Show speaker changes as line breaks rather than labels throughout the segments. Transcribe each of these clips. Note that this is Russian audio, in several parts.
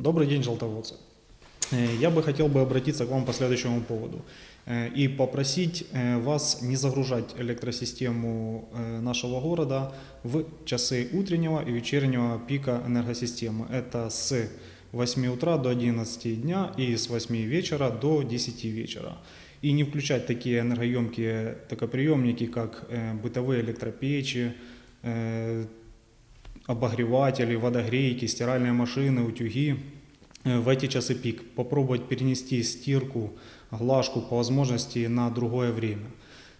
Добрый день, желтоводцы. Э, Я бы хотел бы обратиться к вам по следующему поводу э, и попросить э, вас не загружать электросистему нашего города в часы утреннего и вечернего пика энергосистемы. Это с 8 утра до 11 дня и с 8 вечера до 10 вечера. И не включать такие энергоемкие токоприемники, как бытовые электропечи, обогреватели, водогрейки, стиральные машины, утюги э, в эти часы пик. Попробовать перенести стирку, глажку по возможности на другое время.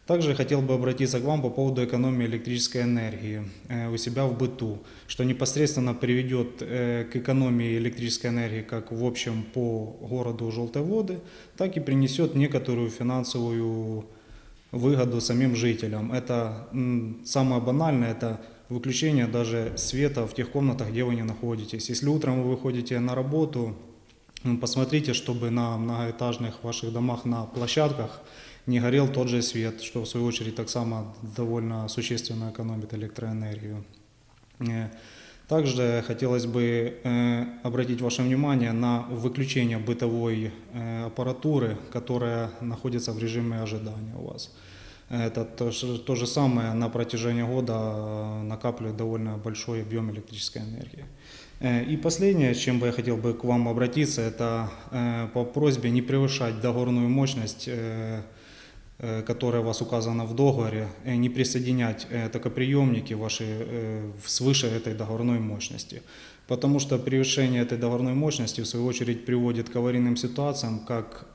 Также хотел бы обратиться к вам по поводу экономии электрической энергии э, у себя в быту, что непосредственно приведет э, к экономии электрической энергии как в общем по городу Желтоводы, так и принесет некоторую финансовую выгоду самим жителям. Это самое банальное, это выключение даже света в тех комнатах, где вы не находитесь. Если утром вы выходите на работу, м, посмотрите, чтобы на многоэтажных ваших домах, на площадках не горел тот же свет, что в свою очередь так само довольно существенно экономит электроэнергию. Также хотелось бы э, обратить ваше внимание на выключение бытовой э, аппаратуры, которая находится в режиме ожидания у вас. Это то, то же самое на протяжении года э, накапливает довольно большой объем электрической энергии. И последнее, чем бы я хотел бы к вам обратиться, это по просьбе не превышать договорную мощность, э, которая у вас указана в договоре, э, не присоединять э, токоприемники ваши свыше этой договорной мощности. Потому что превышение этой договорной мощности, в свою очередь, приводит к аварийным ситуациям, как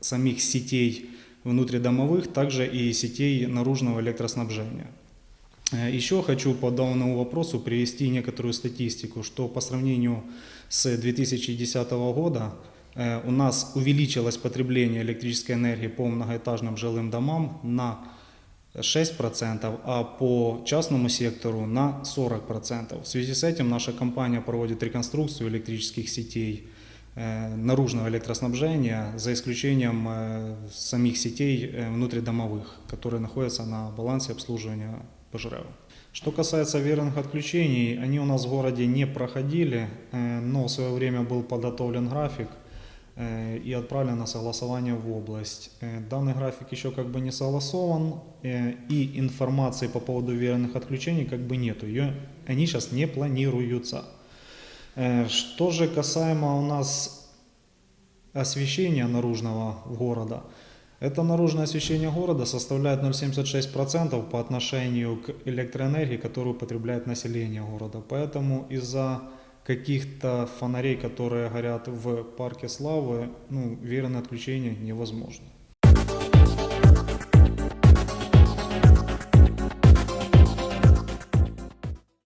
самих сетей внутридомовых, также и сетей наружного электроснабжения. Еще хочу по данному вопросу привести некоторую статистику, что по сравнению с 2010 года у нас увеличилось потребление электрической энергии по многоэтажным жилым домам на 6%, а по частному сектору на 40%. В связи с этим наша компания проводит реконструкцию электрических сетей э, наружного электроснабжения, за исключением э, самих сетей э, внутридомовых, которые находятся на балансе обслуживания ПЖРЭВ. Что касается верных отключений, они у нас в городе не проходили, но в свое время был подготовлен график и отправлен на согласование в область. Данный график еще как бы не согласован, и информации по поводу верных отключений как бы нету. Ее, они сейчас не планируются. Что же касаемо у нас освещения наружного города, это наружное освещение города составляет 0,76% по отношению к электроэнергии, которую потребляет население города. Поэтому из-за каких-то фонарей, которые горят в парке Славы, ну, верное отключение невозможно.